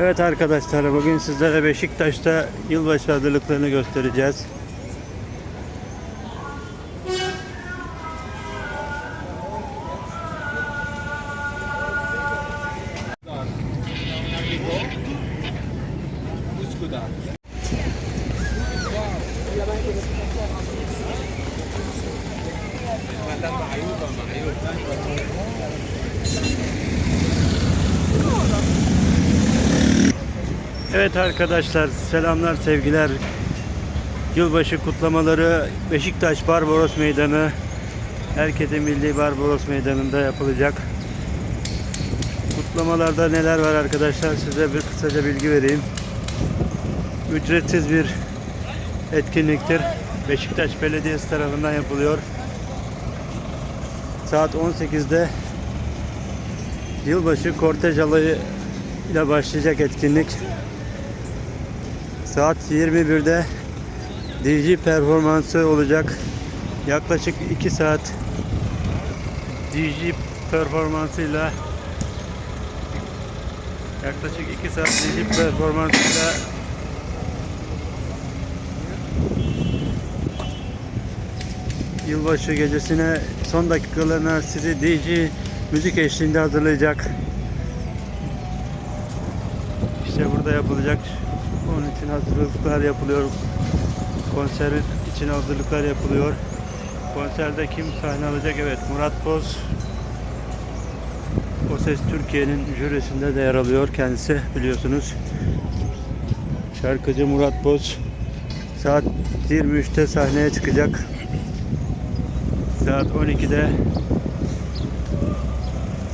Evet arkadaşlar bugün sizlere Beşiktaş'ta yılbaşı hazırlıklarını göstereceğiz. Evet arkadaşlar selamlar sevgiler. Yılbaşı kutlamaları Beşiktaş Barbaros Meydanı Herkete Milli Barbaros Meydanı'nda yapılacak. Kutlamalarda neler var arkadaşlar size bir kısaca bilgi vereyim. Ücretsiz bir etkinliktir. Beşiktaş Belediyesi tarafından yapılıyor. Saat 18'de yılbaşı kortej alayı ile başlayacak etkinlik. Saat 21'de DJ performansı olacak. Yaklaşık 2 saat DJ performansıyla yaklaşık 2 saat DJ performansıyla yılbaşı gecesine son dakikalarına sizi DJ müzik eşliğinde hazırlayacak. İşte burada yapılacak. Onun için hazırlıklar yapılıyor. Konser için hazırlıklar yapılıyor. Konserde kim sahne alacak? Evet Murat Boz. O Ses Türkiye'nin jürisinde de yer alıyor kendisi biliyorsunuz. Şarkıcı Murat Boz saat 23'te sahneye çıkacak. Saat 12'de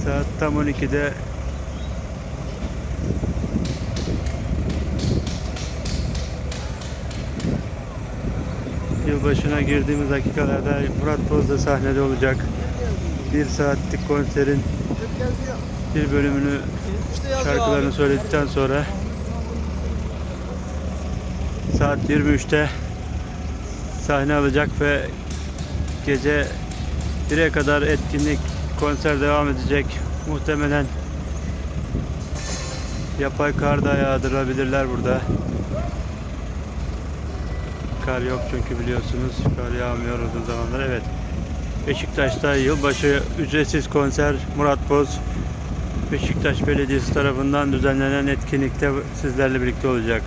saat tam 12'de Yılbaşına girdiğimiz dakikalarda Murat Boz da sahnede olacak. Bir saatlik konserin bir bölümünü şarkılarını söyledikten sonra saat 23'te sahne alacak ve gece 1'e kadar etkinlik konser devam edecek. Muhtemelen yapay kar da yağdırabilirler burada. Kar yok çünkü biliyorsunuz kar yağmıyor uzun zamanlar. Evet. Beşiktaş'ta yılbaşı ücretsiz konser Murat Boz Beşiktaş Belediyesi tarafından düzenlenen etkinlikte sizlerle birlikte olacak.